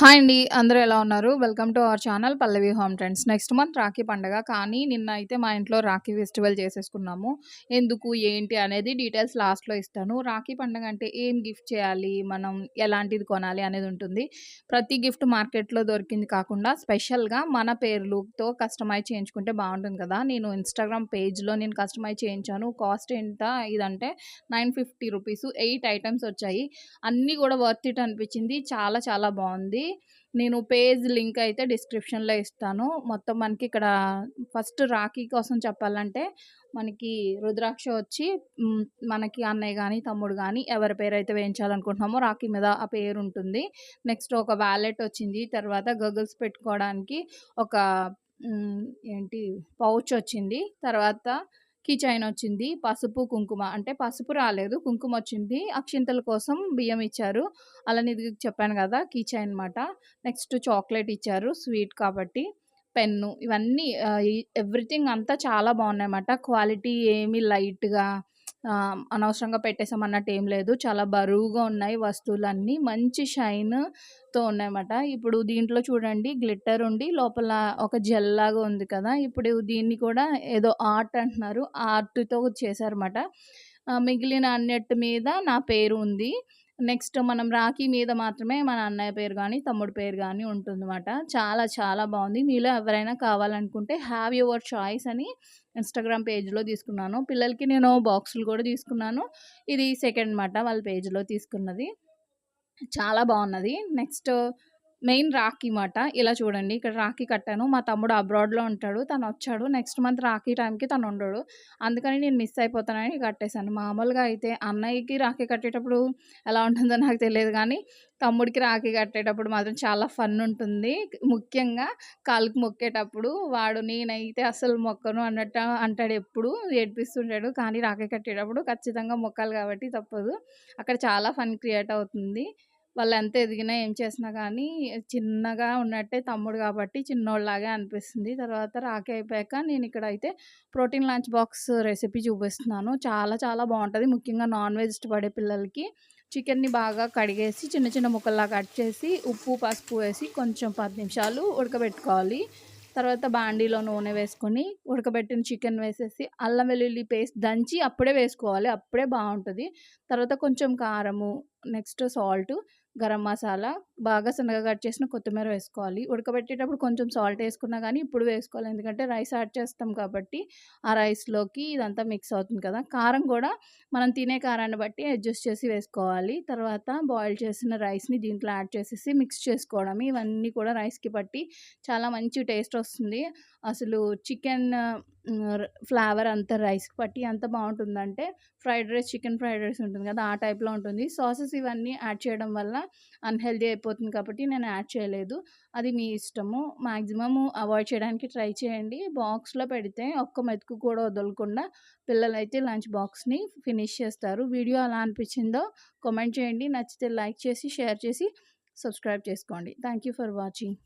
Hi అండి. అందరూ ఎలా ఉన్నారు? Welcome to our channel Pallavi home trends. Next month Rakhi పండగ. కానీ నిన్న అయితే మా ఇంట్లో రాఖీ ఫెస్టివల్ చేసేసుకున్నాము. ఎందుకు, ఏంటి అనేది డీటెయిల్స్ లాస్ట్‌లో ఇస్తాను. రాఖీ పండగ అంటే ఏం గిఫ్ట్ చేయాలి, మనం ఎలాంటిది కొనాలి అనేది ఉంటుంది. ప్రతి గిఫ్ట్ మార్కెట్‌లో దొరికింది కాకుండా స్పెషల్‌గా మన పేర్లుతో కస్టమైజ్ చేయించుకుంటే బాగుంటుంది కదా! నేను ఇన్‌స్టాగ్రామ్ పేజ్‌లో నేను కస్టమైజ్ చేయించాను. కాస్ట్ ఎంత ఇదంటే nine fifty rupees eight items వచ్చాయి. అన్నీ కూడా వర్త్ ఇట్ అనిపించింది. చాలా చాలా బాగుంది నేను పేజ్ లింక్ అయితే డిస్క్రిప్షన్‌లో ఇస్తాను. మొత్తం మనకి ఇక్కడ ఫస్ట్ రాఖీ కోసం చెప్పాలంటే మనకి రుద్రాక్ష వచ్చి మనకి అన్నయ్య కానీ తమ్ముడు కానీ ఎవరి పేరు అయితే వేయించాలనుకుంటున్నామో రాఖీ మీద ఆ పేరు ఉంటుంది. నెక్స్ట్ ఒక వ్యాలెట్ వచ్చింది. తర్వాత గగుల్స్ పెట్టుకోవడానికి ఒక ఏంటి పౌచ్ వచ్చింది. తర్వాత కీ చైన్ వచ్చింది. పసుపు, కుంకుమ అంటే పసుపు రాలేదు. కుంకుమ వచ్చింది. అక్షింతల కోసం బియ్యం ఇచ్చారు. అలానే ఇది చెప్పాను కదా! కీ చైన్ నెక్స్ట్ చాక్లెట్ ఇచ్చారు. స్వీట్ కాబట్టి. పెన్ను ఇవన్నీ ఎవ్రీథింగ్ అంతా చాలా బాగున్నాయన్నమాట. క్వాలిటీ ఏమి లైట్‌గా అనవసరంగా పెట్టేసామన్నట్టు ఏం లేదు. చాలా బరువుగా ఉన్నాయి వస్తువులన్నీ. మంచి షైన్‌తో ఉన్నాయన్నమాట. ఇప్పుడు దీంట్లో చూడండి గ్లిట్టర్ ఉండి లోపల ఒక జెల్ లాగా ఉంది కదా! ఇప్పుడు దీన్ని కూడా ఏదో ఆర్ట్ అంటున్నారు. ఆర్ట్‌తో చేశారన్నమాట. మిగిలిన అన్నిటి మీద నా పేరు ఉంది. నెక్స్ట్ మనం రాఖీ మీద మాత్రమే మన అన్నయ్య పేరు కానీ తమ్ముడు పేరు కానీ ఉంటుందన్నమాట. చాలా చాలా బాగుంది మీలో ఎవరైనా కావాలనుకుంటే హ్యావ్ యువర్ చాయిస్ అని ఇన్‌స్టాగ్రామ్ పేజ్‌లో తీసుకున్నాను. పిల్లలకి నేను బాక్సులు కూడా తీసుకున్నాను. ఇది సెకండ్ అన్నమాట వాళ్ళ పేజ్‌లో తీసుకున్నది. చాలా బాగున్నది నెక్స్ట్ మెయిన్ రాఖీ మాట. ఇలా చూడండి ఇక్కడ రాఖీ కట్టాను. మా తమ్ముడు అబ్రాడ్‌లో ఉంటాడు. తను వచ్చాడు నెక్స్ట్ మంత్ రాఖీ టైంకి తను ఉండడు. అందుకని నేను మిస్ అయిపోతానని కట్టేసాను. మామూలుగా అయితే అన్నయ్యకి రాఖీ కట్టేటప్పుడు ఎలా ఉంటుందో నాకు తెలియదు కానీ తమ్ముడికి రాఖీ కట్టేటప్పుడు మాత్రం చాలా ఫన్ ఉంటుంది. ముఖ్యంగా కాలుకి మొక్కేటప్పుడు వాడు నేనైతే అసలు మొక్కను అన్నట్టు అంటాడు ఎప్పుడు. ఏడిపిస్తుంటాడు. కానీ రాఖీ కట్టేటప్పుడు ఖచ్చితంగా మొక్కాలి కాబట్టి తప్పదు. అక్కడ చాలా ఫన్ క్రియేట్ అవుతుంది. వాళ్ళు ఎంత ఎదిగినా ఏం చేసినా కానీ చిన్నగా ఉన్నట్టే తమ్ముడు కాబట్టి చిన్నోడిలాగే అనిపిస్తుంది. తర్వాత రాఖీ అయిపోయాక నేను ఇక్కడ అయితే ప్రోటీన్ లంచ్ బాక్స్ రెసిపీ చూపిస్తున్నాను. చాలా చాలా బాగుంటుంది ముఖ్యంగా నాన్ వెజ్ ఇష్టపడే పిల్లలకి చికెన్‌ని బాగా కడిగేసి చిన్న చిన్న ముక్కల్లా కట్ చేసి ఉప్పు, పసుపు వేసి కొంచెం పది నిమిషాలు ఉడకబెట్టుకోవాలి. తర్వాత బాండీలో నూనె వేసుకొని ఉడకబెట్టిన చికెన్ వేసేసి అల్లం వెల్లుల్లి పేస్ట్ దంచి అప్పుడే వేసుకోవాలి. అప్పుడే బాగుంటుంది తర్వాత కొంచెం కారము, నెక్స్ట్ సాల్టు, గరం మసాలా, బాగా సన్నగా కట్ చేసిన కొత్తిమీర వేసుకోవాలి. ఉడకబెట్టేటప్పుడు కొంచెం సాల్ట్ వేసుకున్నా కానీ ఇప్పుడు వేసుకోవాలి. ఎందుకంటే రైస్ యాడ్ చేస్తాం కాబట్టి ఆ రైస్‌లోకి ఇదంతా మిక్స్ అవుతుంది కదా! కారం కూడా మనం తినే కారాన్ని బట్టి అడ్జస్ట్ చేసి వేసుకోవాలి. తర్వాత బాయిల్ చేసిన రైస్‌ని దీంట్లో యాడ్ చేసేసి మిక్స్ చేసుకోవడం ఇవన్నీ కూడా రైస్‌కి పట్టి చాలా మంచి టేస్ట్ వస్తుంది. అసలు చికెన్ ఫ్లేవర్ అంత రైస్‌కి పట్టి ఎంత బాగుంటుందంటే fried rice, chicken fried rice ఉంటుంది కదా! ఆ టైప్‌లో ఉంటుంది. సాసెస్ ఇవన్నీ యాడ్ చేయడం వల్ల అన్హెల్దీ అయిపోతుంది కాబట్టి నేను యాడ్ చేయలేదు. అది మీ ఇష్టము. మ్యాక్సిమమ్ అవాయిడ్ చేయడానికి ట్రై చేయండి. బాక్స్‌లో పెడితే ఒక్క మెతుకు కూడా వదలకుండా పిల్లలైతే లంచ్ బాక్స్‌ని ఫినిష్ చేస్తారు. వీడియో ఎలా అనిపించిందో కామెంట్ చేయండి. నచ్చితే లైక్ చేసి, షేర్ చేసి, సబ్స్క్రైబ్ చేసుకోండి. Thank you for watching.